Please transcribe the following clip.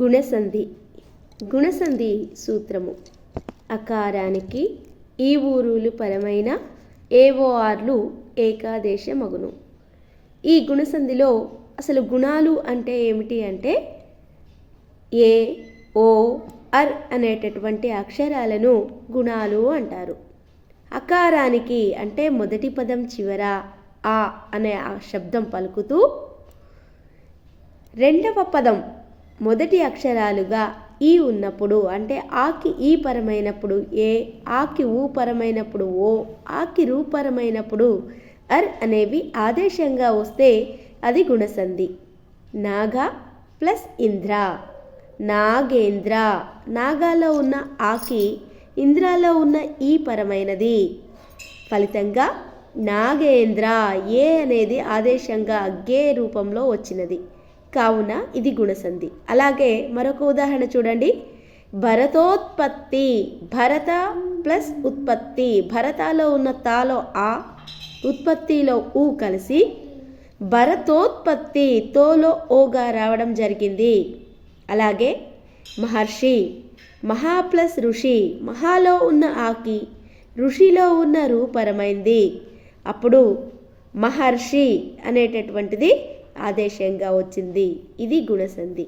గుణసంధి గుణసంధి సూత్రము. అకారానికి ఈ ఊరులు పరమైన ఏఓఆర్లు ఏకాదేశమగును. ఈ గుణసంధిలో అసలు గుణాలు అంటే ఏమిటి అంటే ఏ ఓ అర్ అనేటటువంటి అక్షరాలను గుణాలు అంటారు. అకారానికి అంటే మొదటి పదం చివర ఆ అనే ఆ శబ్దం పలుకుతూ రెండవ పదం మొదటి అక్షరాలుగా ఈ ఉన్నప్పుడు అంటే ఆకి ఈ పరమైనప్పుడు ఏ ఆకి ఊ పరమైనప్పుడు ఓ ఆకి రూ పరమైనప్పుడు అర్ అనేవి ఆదేశంగా వస్తే అది గుణసంధి నాగా ప్లస్ ఇంద్ర. నాగేంద్ర. నాగాలో ఉన్న ఆకి ఇంద్రాలో ఉన్న ఈ పరమైనది. ఫలితంగా నాగేంద్ర ఏ అనేది ఆదేశంగా గే రూపంలో వచ్చినది. కావున ఇది గుణసంధి. అలాగే మరొక ఉదాహరణ చూడండి. భరతోత్పత్తి భరత ప్లస్ ఉత్పత్తి భరతలో ఉన్న తాలో ఆ ఉత్పత్తిలో ఊ కలిసి భరతోత్పత్తి తోలో ఓగా రావడం జరిగింది. అలాగే మహర్షి మహా ప్లస్ ఋషి మహాలో ఉన్న ఆకి ఋషిలో ఉన్న రూపరమైంది. అప్పుడు మహర్షి అనేటటువంటిది ఆదేశంగా వచ్చింది. ఇది గుణసంధి.